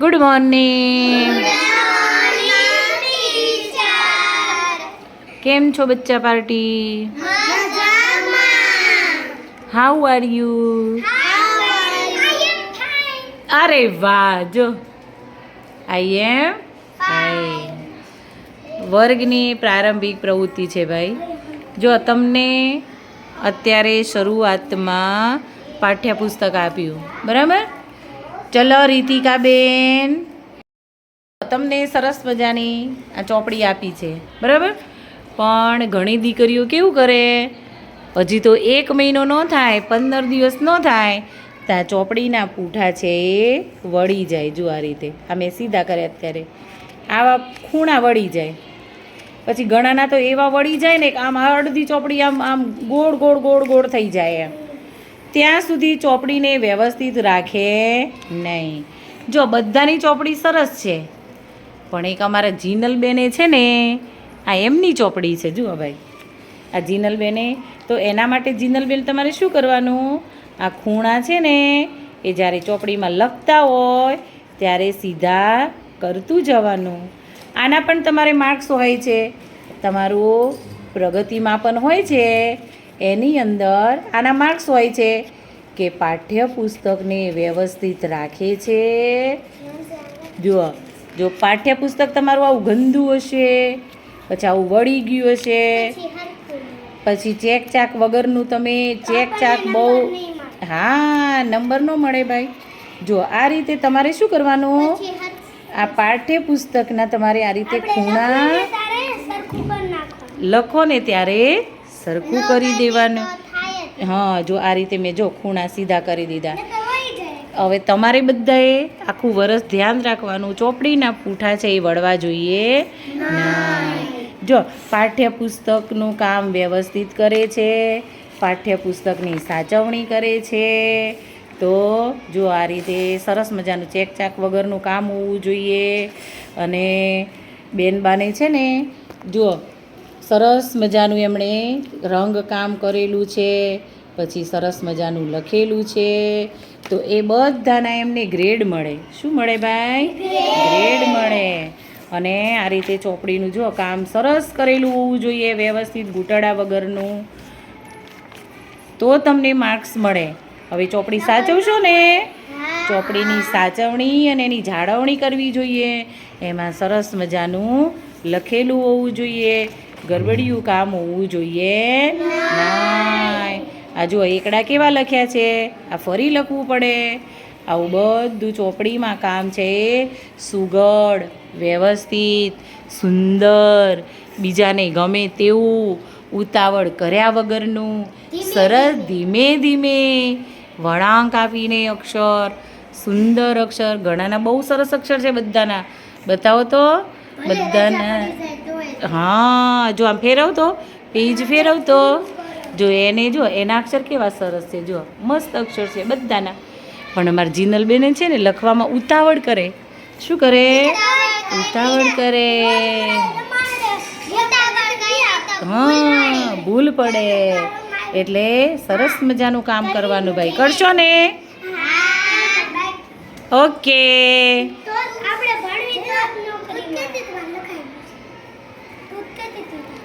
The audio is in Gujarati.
ગુડ મોર્નિંગ કેમ છો બચ્ચા પાર્ટી? હાઉ આર યુ અરે વાહ જો. આઈ એમ વર્ગની પ્રારંભિક પ્રવૃત્તિ છે ભાઈ. જો તમને અત્યારે શરૂઆતમાં પાઠ્યપુસ્તક આપ્યું બરાબર? ચલો રીતિકાબેન. તમને સરસ મજાની આ ચોપડી આપી છે. બરાબર? પણ ઘણી દીકરીઓ કેવું કરે? હજી તો એક મહિનો ન થાય, પંદર દિવસ ન થાય ત્યાં ચોપડીના પૂઠા છે એ વળી જાય જો આ રીતે. આ મેં સીધા કર્યા અત્યારે આવા ખૂણા વળી જાય. પછી ઘણાના તો એવા વળી જાય ને આમ અડધી ચોપડી આમ આમ ગોળ ગોળ ગોળ ગોળ થઈ જાય એમ. ત્યાં સુધી ચોપડીને વ્યવસ્થિત રાખે નહીં. જો બધાની ચોપડી સરસ છે, પણ એક અમારા જીનલબેને છે ને, આ એમની ચોપડી છે, જુઓ ભાઈ. આ જીનલબેને, તો એના માટે જીનલબેન તમારે શું કરવાનું? આ ખૂણા છે ને, એ જ્યારે ચોપડીમાં લખતા હોય, ત્યારે સીધા કરતું જવાનું. આના પણ તમારે માર્ક્સ હોય છે. તમારું પ્રગતિમાં પણ હોય છે. એની અંદર આના માર્ક્સ હોય છે કે પાઠ્યપુસ્તકને વ્યવસ્થિત રાખે છે. જુઓ જો પાઠ્યપુસ્તક તમારું આવું ગંદુ હશે પછી આવું વળી ગયું હશે પછી ચેક ચાક વગરનું તમે ચેક ચાક બહુ હા નંબર ન મળે ભાઈ. જો આ રીતે તમારે શું કરવાનું? આ પાઠ્યપુસ્તકના તમારે આ રીતે ખૂણા લખો ને ત્યારે સરખું કરી દેવાનું. હા જો આ રીતે મેં જો ખૂણા સીધા કરી દીધા. હવે તમારે બધાએ આખું વરસ ધ્યાન રાખવાનું. ચોપડીના પૂઠા છે એ વળવા જોઈએ. જો પાઠ્યપુસ્તકનું કામ વ્યવસ્થિત કરે છે. પાઠ્યપુસ્તકની સાચવણી કરે છે. તો જો આ રીતે સરસ મજાનું ચેકચાક વગરનું કામ હોવું જોઈએ. અને બેનબાને છે ને જુઓ સરસ મજાનું એમણે રંગકામ કરેલું છે, પછી સરસ મજાનું લખેલું છે. તો એ બધાના એમને ગ્રેડ મળે. શું મળે ભાઈ? ગ્રેડ મળે. અને આ રીતે ચોપડીનું જો કામ સરસ કરેલું હોવું જોઈએ, વ્યવસ્થિત ઘૂંટડા વગરનું. તો તમને માર્ક્સ મળે. હવે ચોપડી સાચવશો ને? ચોપડીની સાચવણી અને એની જાળવણી કરવી જોઈએ. એમાં સરસ મજાનું લખેલું હોવું જોઈએ. ગરબડિયું કામ હોવું જોઈએ. નાય. આ જો એકડા કેવા લખ્યા છે? આ ફરી લખવું પડે. આવું બધું ચોપડીમાં કામ છે. સુગડ વ્યવસ્થિત સુંદર બીજાને ગમે તેવું ઉતાવળ કર્યા વગરનું. સરસ ધીમે. ધીમે વળાંક આપીને અક્ષર સુંદર અક્ષર. ઘણાના બહુ સરસ અક્ષર છે બધાના. બતાવો તો. બધાના હા જો આમ ફેરવતો પેજ ફેરવતો. જો એને જો એના અક્ષર કેવા સરસ છે જો. મસ્ત અક્ષર છે બધાના. પણ અમારા જીનલબેને છે ને લખવામાં ઉતાવળ કરે. શું કરે? ઉતાવળ કરે. હા ભૂલ પડે. એટલે સરસ મજાનું કામ કરવાનું ભાઈ. કરશો ને? ઓકે. આપણે Thank you.